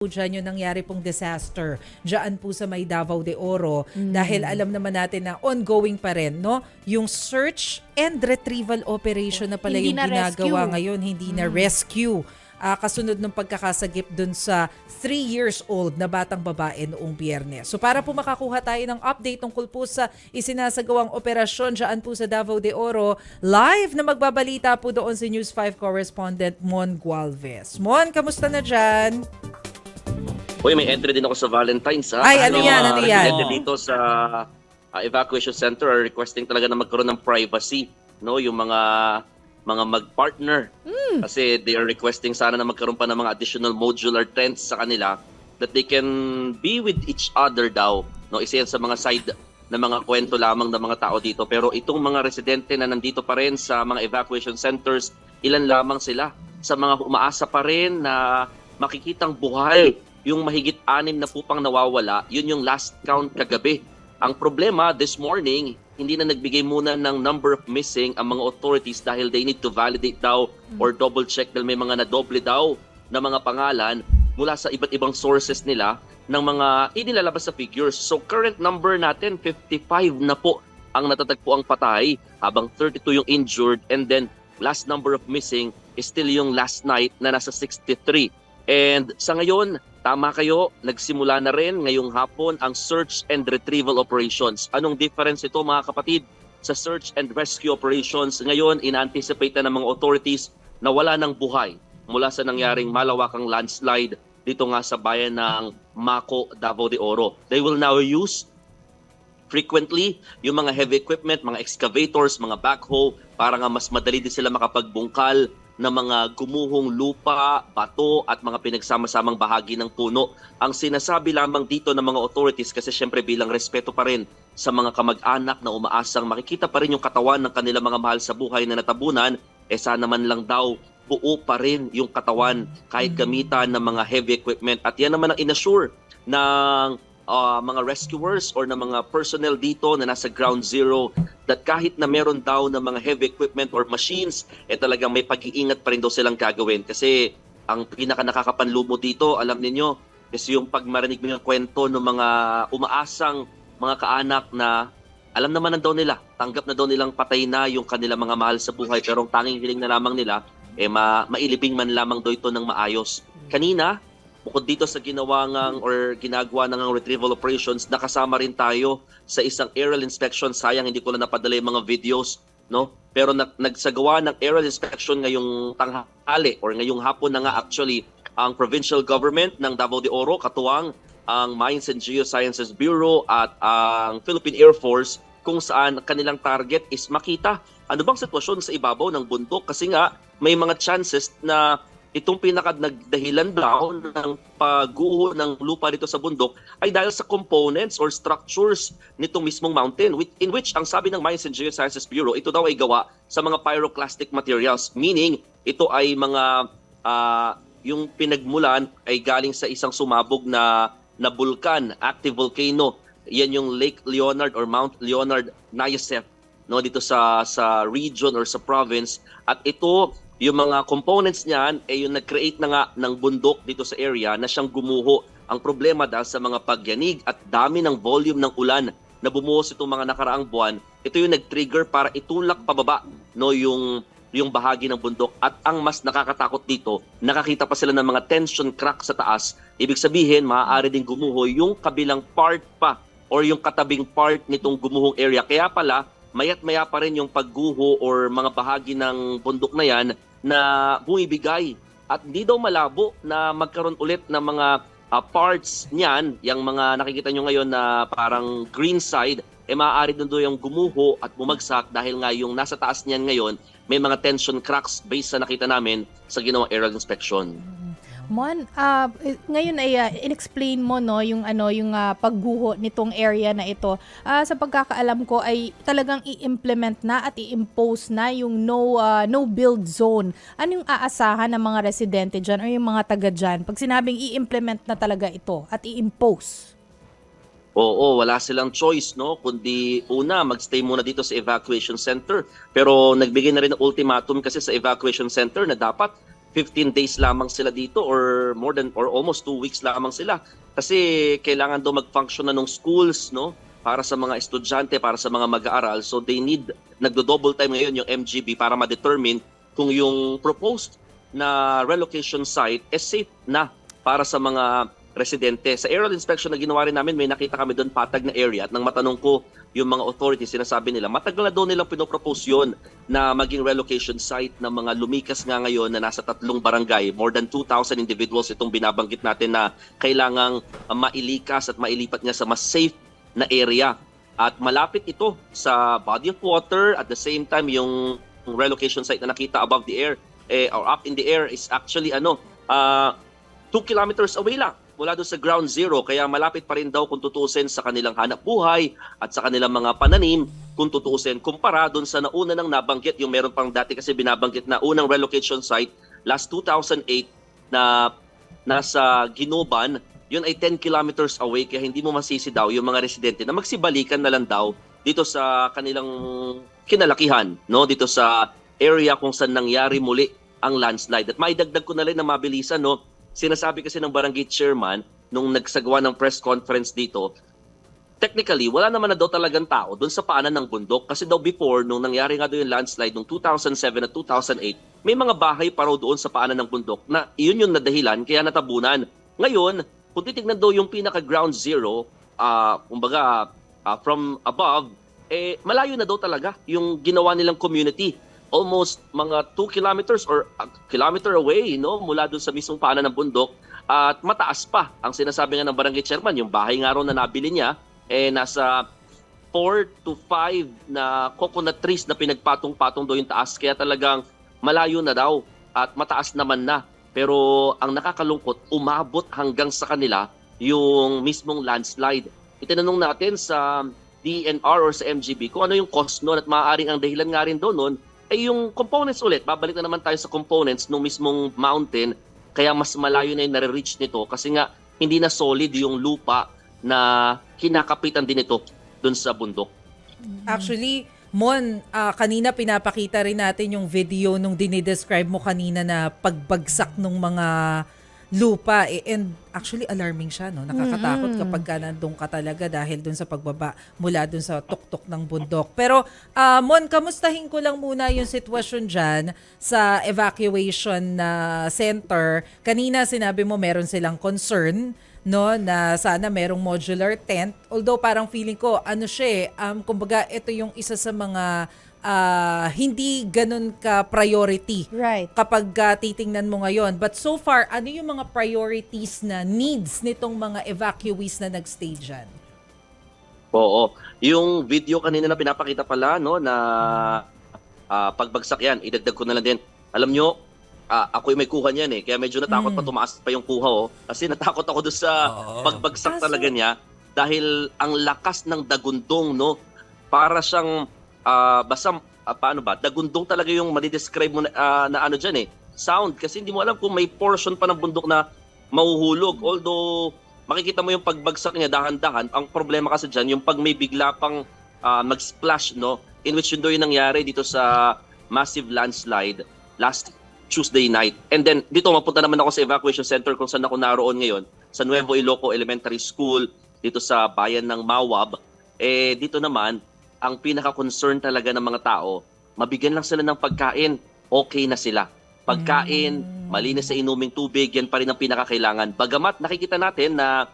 po dyan yung nangyari pong disaster dyan po sa may Davao de Oro dahil alam naman natin na ongoing pa rin no yung search and retrieval operation na pala Hindi yung na ginagawa rescue. ngayon hindi na rescue Ah, kasunod ng pagkakasagip dun sa 3 years old na batang babae noong biyernes. So para po makakuha tayo ng update tungkol po sa isinasagawang operasyon dyan po sa Davao de Oro, live na magbabalita po doon si News 5 correspondent Mon Gualvez. Mon, kamusta na dyan? Uy, may entry din ako sa Valentine's ha. Ay, ano May yan, ano yan? residente dito sa ah, evacuation center are requesting talaga na magkaroon ng privacy, no? Yung mga mga mag-partner. Hmm. Kasi they are requesting sana na magkaroon pa ng mga additional modular tents sa kanila that they can be with each other daw. No, isa yan sa mga side na mga kwento lamang ng mga tao dito. Pero itong mga residente na nandito pa rin sa mga evacuation centers, ilan lamang sila sa mga umaasa pa rin na makikitang buhay yung mahigit anim na pupang nawawala, yun yung last count kagabi. Ang problema this morning, hindi na nagbigay muna ng number of missing ang mga authorities dahil they need to validate daw or double check dahil may mga nadoble daw na mga pangalan mula sa iba't ibang sources nila ng mga inilalabas sa figures. So current number natin, 55 na po ang natatagpo ang patay habang 32 yung injured and then last number of missing is still yung last night na nasa 63. And sa ngayon, tama kayo, nagsimula na rin ngayong hapon ang search and retrieval operations. Anong difference ito mga kapatid sa search and rescue operations? Ngayon, ina-anticipate na ng mga authorities na wala ng buhay mula sa nangyaring malawakang landslide dito nga sa bayan ng Mako, Davao de Oro. They will now use frequently yung mga heavy equipment, mga excavators, mga backhoe para nga mas madali din sila makapagbungkal ng mga gumuhong lupa, bato at mga pinagsama-samang bahagi ng puno. Ang sinasabi lamang dito ng mga authorities kasi syempre bilang respeto pa rin sa mga kamag-anak na umaasang makikita pa rin yung katawan ng kanilang mga mahal sa buhay na natabunan, eh sana man lang daw buo pa rin yung katawan kahit gamitan ng mga heavy equipment. At yan naman ang inassure ng uh, mga rescuers or ng mga personnel dito na nasa ground zero that kahit na meron daw ng mga heavy equipment or machines, eh talagang may pag-iingat pa rin daw silang gagawin. Kasi ang pinaka nakakapanlumo dito, alam ninyo, is yung pag marinig mo yung kwento ng mga umaasang mga kaanak na alam naman na daw nila, tanggap na daw nilang patay na yung kanilang mga mahal sa buhay pero ang tanging hiling na lamang nila, eh ma mailibing man lamang daw ito ng maayos. Kanina, bukod dito sa ginawa ngang or ginagawa ng retrieval operations, nakasama rin tayo sa isang aerial inspection. Sayang hindi ko na napadala yung mga videos, no? Pero nag nagsagawa ng aerial inspection ngayong tanghali or ngayong hapon na nga actually ang provincial government ng Davao de Oro, katuwang ang Mines and Geosciences Bureau at ang Philippine Air Force kung saan kanilang target is makita ano bang sitwasyon sa ibabaw ng bundok kasi nga may mga chances na itong pinaka nagdahilan daw ng pagguho ng lupa dito sa bundok ay dahil sa components or structures nitong mismong mountain with- in which ang sabi ng Mines and Geosciences Bureau ito daw ay gawa sa mga pyroclastic materials meaning ito ay mga ah, yung pinagmulan ay galing sa isang sumabog na na bulkan, active volcano. Yan yung Lake Leonard or Mount Leonard Nyasath no dito sa sa region or sa province at ito yung mga components niyan ay yung nag-create na nga ng bundok dito sa area na siyang gumuho. Ang problema dahil sa mga pagyanig at dami ng volume ng ulan na bumuhos itong mga nakaraang buwan, ito yung nag-trigger para itulak pababa no yung yung bahagi ng bundok at ang mas nakakatakot dito, nakakita pa sila ng mga tension crack sa taas. Ibig sabihin, maaari ding gumuho yung kabilang part pa or yung katabing part nitong gumuhong area. Kaya pala, mayat maya pa rin yung pagguho or mga bahagi ng bundok na yan na bumibigay. At hindi daw malabo na magkaroon ulit ng mga ah, parts niyan, yung mga nakikita nyo ngayon na parang green side, eh maaari doon doon yung gumuho at bumagsak dahil nga yung nasa taas niyan ngayon, may mga tension cracks based sa nakita namin sa ginawang aerial inspection. Mon, eh, ngayon ay ah, inexplain mo no yung ano yung ah, pagguho nitong area na ito. Ah, sa pagkakaalam ko ay talagang i-implement na at i-impose na yung no ah, no build zone. Ano yung aasahan ng mga residente diyan o yung mga taga diyan pag sinabing i-implement na talaga ito at i-impose? Oo, wala silang choice, no? Kundi una, magstay muna dito sa evacuation center. Pero nagbigay na rin ng ultimatum kasi sa evacuation center na dapat 15 days lamang sila dito or more than or almost 2 weeks lamang sila. Kasi kailangan daw mag-function na ng schools no? Para sa mga estudyante para sa mga mag-aaral. So they need nagdo-double time ngayon yung MGB para ma-determine kung yung proposed na relocation site is safe na para sa mga residente. Sa aerial inspection na ginawa rin namin, may nakita kami doon patag na area at nang matanong ko yung mga authorities, sinasabi nila, matagal na doon nilang pinopropose yun na maging relocation site ng mga lumikas nga ngayon na nasa tatlong barangay. More than 2,000 individuals itong binabanggit natin na kailangang uh, mailikas at mailipat nga sa mas safe na area. At malapit ito sa body of water at the same time yung relocation site na nakita above the air eh, or up in the air is actually ano, uh, 2 kilometers away lang mula doon sa ground zero kaya malapit pa rin daw kung tutuusin sa kanilang hanap buhay at sa kanilang mga pananim kung tutuusin kumpara doon sa nauna nang nabanggit yung meron pang dati kasi binabanggit na unang relocation site last 2008 na nasa Ginoban yun ay 10 kilometers away kaya hindi mo masisi daw yung mga residente na magsibalikan na lang daw dito sa kanilang kinalakihan no? Dito sa area kung saan nangyari muli ang landslide. At maidagdag ko na rin na mabilisan no sinasabi kasi ng barangay chairman nung nagsagawa ng press conference dito, technically, wala naman na daw talagang tao doon sa paanan ng bundok. Kasi daw before, nung nangyari nga doon yung landslide noong 2007 at 2008, may mga bahay pa raw doon sa paanan ng bundok na iyon yung nadahilan kaya natabunan. Ngayon, kung titignan daw yung pinaka-ground zero, uh, kumbaga, ah, from above, eh, malayo na daw talaga yung ginawa nilang community almost mga 2 kilometers or a kilometer away no mula doon sa mismong paanan ng bundok. At mataas pa ang sinasabi nga ng barangay chairman yung bahay nga raw na nabili niya eh nasa 4 to 5 na coconut trees na pinagpatong-patong daw yung taas. Kaya talagang malayo na daw at mataas naman na. Pero ang nakakalungkot umabot hanggang sa kanila yung mismong landslide. Itinanong natin sa DNR or sa MGB kung ano yung cost noon at maaaring ang dahilan nga rin doon noon ay yung components ulit. Babalik na naman tayo sa components ng mismong mountain kaya mas malayo na yung nare-reach nito kasi nga hindi na solid yung lupa na kinakapitan din ito dun sa bundok. Actually, Mon, ah, kanina pinapakita rin natin yung video nung dinidescribe mo kanina na pagbagsak ng mga lupa. Eh, and actually, alarming siya. No? Nakakatakot kapag ka nandun ka talaga dahil dun sa pagbaba mula dun sa tuktok ng bundok. Pero, ah, Mon, kamustahin ko lang muna yung sitwasyon dyan sa evacuation na center. Kanina sinabi mo meron silang concern no na sana merong modular tent although parang feeling ko ano siya eh, um kumbaga ito yung isa sa mga ah, hindi ganun ka priority Right. kapag ah, titingnan mo ngayon but so far ano yung mga priorities na needs nitong mga evacuees na nagstay dyan Oo. Yung video kanina na pinapakita pala no na ah, pagbagsak yan, idagdag ko na lang din. Alam nyo, ah, ako yung may kuha niyan eh. Kaya medyo natakot Mm. pa tumaas pa yung kuha oh. Kasi natakot ako doon sa Oo. pagbagsak Kaso- talaga niya dahil ang lakas ng dagundong no para siyang ah, basta ah, paano ba dagundong talaga yung madidescribe mo na, ah, na ano diyan eh sound kasi hindi mo alam kung may portion pa ng bundok na mahuhulog although makikita mo yung pagbagsak niya dahan-dahan ang problema kasi diyan yung pag may bigla pang ah, mag-splash no in which yun daw yung nangyari dito sa massive landslide last Tuesday night. And then dito mapunta naman ako sa evacuation center kung saan ako naroon ngayon sa Nuevo Iloco Elementary School dito sa bayan ng Mawab. Eh dito naman ang pinaka-concern talaga ng mga tao, mabigyan lang sila ng pagkain, okay na sila. Pagkain, malinis sa inuming tubig, yan pa rin ang pinakakailangan. Bagamat nakikita natin na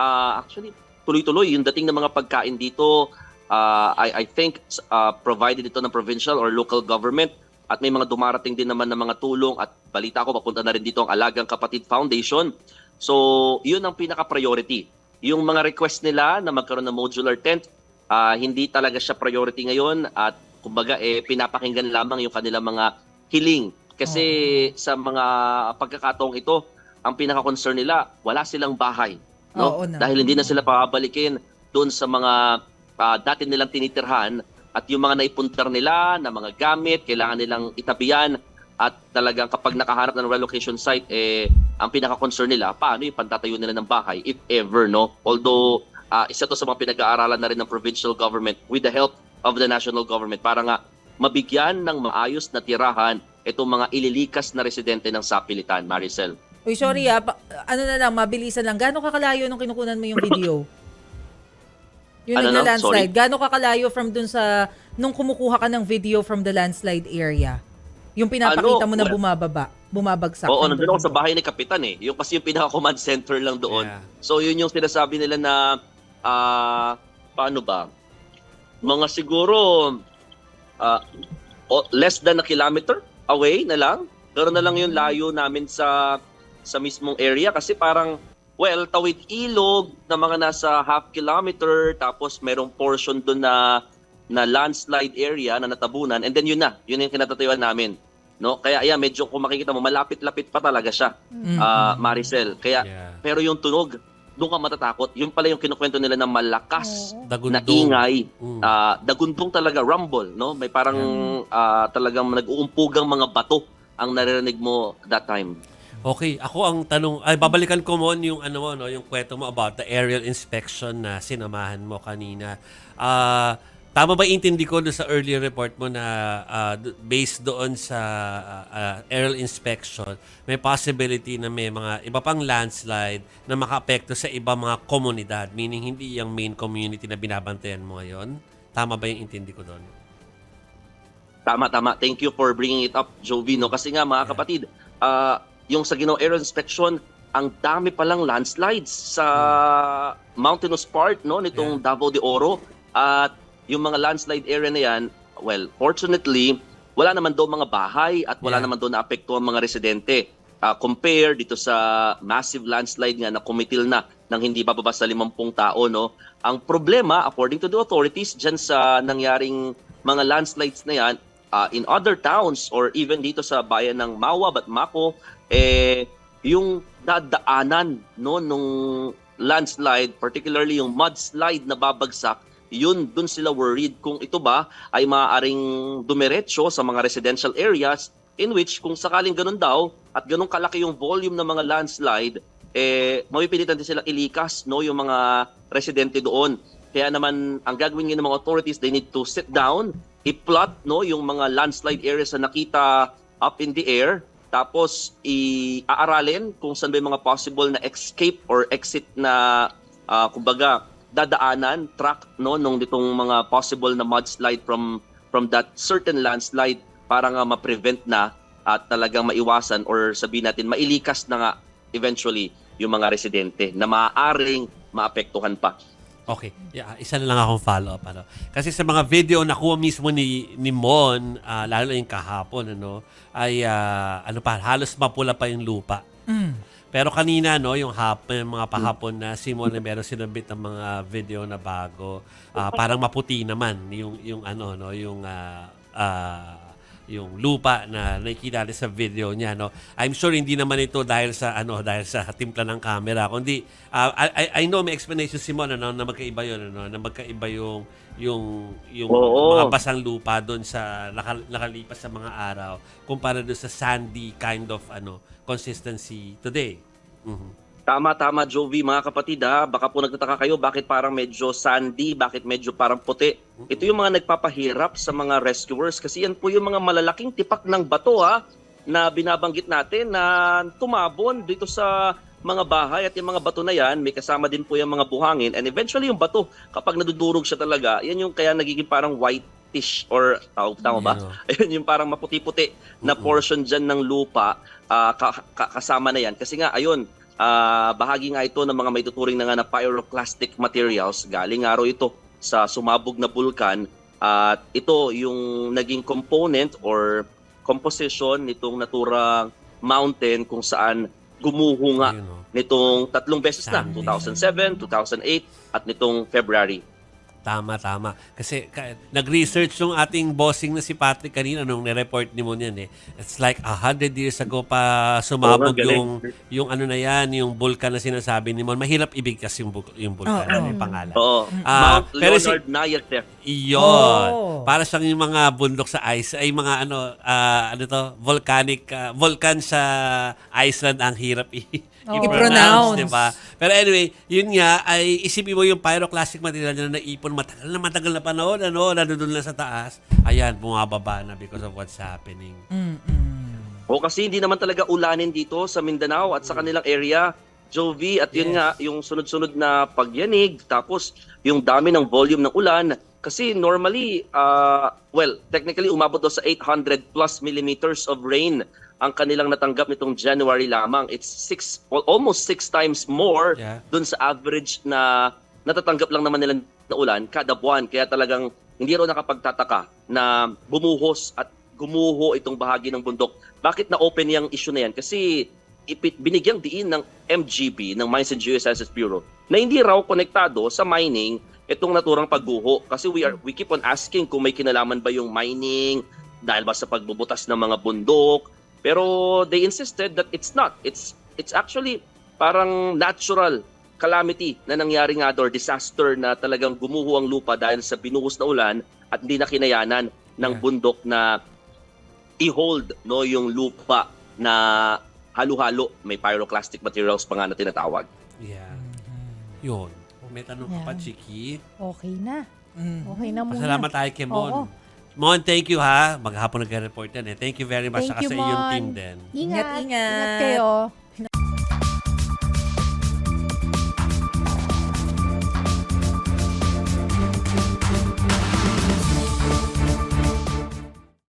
ah, actually tuloy-tuloy yung dating ng mga pagkain dito, ah, I, I think ah, provided ito ng provincial or local government at may mga dumarating din naman ng mga tulong at balita ko papunta na rin dito ang Alagang Kapatid Foundation. So, yun ang pinaka-priority. Yung mga request nila na magkaroon ng modular tent, ah, hindi talaga siya priority ngayon at kumbaga eh pinapakinggan lamang yung kanilang mga hiling. Kasi sa mga pagkakataong ito, ang pinaka-concern nila, wala silang bahay. No? Oo na. Dahil hindi na sila pababalikin doon sa mga ah, dati nilang tinitirhan at yung mga naipuntar nila na mga gamit, kailangan nilang itabihan at talagang kapag nakahanap ng relocation site, eh, ang pinaka-concern nila, paano yung pantatayo nila ng bahay, if ever, no? Although, ah, isa to sa mga pinag-aaralan na rin ng provincial government with the help of the national government para nga mabigyan ng maayos na tirahan itong mga ililikas na residente ng Sapilitan, Maricel. Uy, sorry ah. Pa- ano na lang, mabilisan lang. Gaano kakalayo nung kinukunan mo yung video? Yung Ano na? nagla-landslide. Sorry? Gaano kakalayo from dun sa, nung kumukuha ka ng video from the landslide area? Yung pinapakita Ano? mo na bumababa, bumabagsak. Oo, nandun ako sa bahay ni Kapitan eh. Yung kasi yung pinaka-command center lang doon. Yeah. So yun yung sinasabi nila na ah paano ba? Mga siguro ah, o- less than a kilometer away na lang. Pero na lang yung layo namin sa sa mismong area kasi parang well, tawid ilog na mga nasa half kilometer tapos merong portion doon na na landslide area na natabunan and then yun na, yun yung kinatatayuan namin. No? Kaya ayan, medyo kung makikita mo, malapit-lapit pa talaga siya, Mm. ah, Maricel. Kaya Yeah. pero yung tunog, doon ka matatakot. Yung pala yung kinukwento nila na malakas. Dagundong. na ingay. Mm. Ah, dagundong talaga, rumble. No? May parang ah, talagang nag-uumpugang mga bato ang naririnig mo that time. Okay, ako ang tanong, ay babalikan ko mo yung ano mo, no, yung kwento mo about the aerial inspection na sinamahan mo kanina. Ah, tama ba intindi ko sa earlier report mo na d- based doon sa ah, aerial inspection, may possibility na may mga iba pang landslide na makaapekto sa iba mga komunidad, meaning hindi yung main community na binabantayan mo ngayon? Tama ba yung intindi ko doon? Tama, tama. Thank you for bringing it up, Jovi. No? Kasi nga, mga Yeah. kapatid, ah, yung sa Ginoo Air Inspection, ang dami palang landslides sa mountainous part no nitong Davao de Oro at yung mga landslide area na yan well fortunately wala naman daw mga bahay at wala Yeah. naman daw naapekto ang mga residente Ah, compare dito sa massive landslide nga na kumitil na ng hindi bababa sa 50 tao no ang problema according to the authorities diyan sa nangyaring mga landslides na yan ah, in other towns or even dito sa bayan ng Mawa Batmaco eh yung dadaanan no nung landslide particularly yung mudslide na babagsak yun dun sila worried kung ito ba ay maaaring dumiretso sa mga residential areas in which kung sakaling ganun daw at ganun kalaki yung volume ng mga landslide eh mapipilitan din silang ilikas no yung mga residente doon. Kaya naman ang gagawin ng mga authorities they need to sit down i-plot no yung mga landslide areas na nakita up in the air. Tapos i-aaralin kung saan ba yung mga possible na escape or exit na ah, kumbaga dadaanan track no nung ditong mga possible na mudslide from from that certain landslide para nga ma-prevent na at talagang maiwasan or sabihin natin mailikas na nga eventually yung mga residente na maaaring maapektuhan pa. Okay. Yeah, isa na lang akong follow-up. Ano. Kasi sa mga video nakuha mismo ni, ni Mon, ah, lalo na yung kahapon, ano, ay ah, ano pa, halos mapula pa yung lupa. Mm. Pero kanina, no, yung, hap, yung mga pahapon na si Mon na meron sinabit ng mga video na bago, ah, parang maputi naman yung, yung ano, no, yung ah, ah, yung lupa na nakikita natin sa video niya no I'm sure hindi naman ito dahil sa ano dahil sa timpla ng camera kundi ah, I, I- know may explanation si Mon ano, na magkaiba yun ano, na magkaiba yung yung yung Oo. mga basang lupa doon sa nakal- nakalipas sa mga araw kumpara doon sa sandy kind of ano consistency today. Mhm. Tama, tama, Jovi, mga kapatid ha. Baka po nagtataka kayo bakit parang medyo sandy, bakit medyo parang puti. Ito yung mga nagpapahirap sa mga rescuers kasi yan po yung mga malalaking tipak ng bato ha na binabanggit natin na tumabon dito sa mga bahay at yung mga bato na yan, may kasama din po yung mga buhangin and eventually yung bato, kapag nadudurog siya talaga, yan yung kaya nagiging parang whitish or tawag tama ba? Oh. Ayun yung parang maputi-puti na portion dyan ng lupa ah, ka- ka- kasama na yan. Kasi nga, ayun, ah, bahagi nga ito ng mga may tuturing na nga na pyroclastic materials. Galing nga ito sa sumabog na bulkan. At ito yung naging component or composition nitong naturang mountain kung saan gumuho nga oh. nitong tatlong beses na, Sandy. 2007, 2008, at nitong February. Tama, tama. Kasi ka- nag-research yung ating bossing na si Patrick kanina nung nireport ni mo yan eh. It's like a hundred years ago pa sumabog galing. yung, yung ano na yan, yung vulkan na sinasabi ni Mon. Mahirap ibigkas yung, bul- yung vulkan. Oo. ano yung pangalan? Oo. Ah, Mount pero si- Leonard Nayasef. Iyon. Oh. Para siyang yung mga bundok sa ice. Ay mga ano, ah, ano to, volcanic, ah, volcan sa Iceland ang hirap i- Oo. I-pronounce. di ba? Pero anyway, yun nga, ay isipin mo yung pyroclastic material na naipon matagal na matagal na panahon, ano, nandun lang sa taas. Ayan, bumababa na because of what's happening. Mm-mm. O kasi hindi naman talaga ulanin dito sa Mindanao at sa kanilang area. Jovi, at yun Yes. nga, yung sunod-sunod na pagyanig, tapos yung dami ng volume ng ulan. Kasi normally, uh, well, technically umabot daw sa 800 plus millimeters of rain ang kanilang natanggap nitong January lamang. It's six, al- almost six times more Yeah. dun sa average na natatanggap lang naman nila na ulan kada buwan. Kaya talagang hindi raw nakapagtataka na bumuhos at gumuho itong bahagi ng bundok. Bakit na-open yung issue na yan? Kasi ipit, binigyang diin ng MGB, ng Mines and Geosciences Bureau, na hindi raw konektado sa mining itong naturang pagguho. Kasi we are we keep on asking kung may kinalaman ba yung mining dahil ba sa pagbubutas ng mga bundok. Pero they insisted that it's not. It's it's actually parang natural calamity na nangyari nga doon, disaster na talagang gumuho ang lupa dahil sa binuhos na ulan at hindi na kinayanan ng Yeah. bundok na i-hold no yung lupa na halo-halo may pyroclastic materials pa nga na tinatawag. Yeah. Yun. May tanong ka pa. Chiki. Okay na. Mm. Okay na muna. Pasalamat tayo kay Mon. Oo. Mon, thank you ha. Maghapon nag-report yan eh. Thank you very much. Thank Saka you, sa iyong Mon. team din. Ingat, Ingat, ingat. Ingat kayo.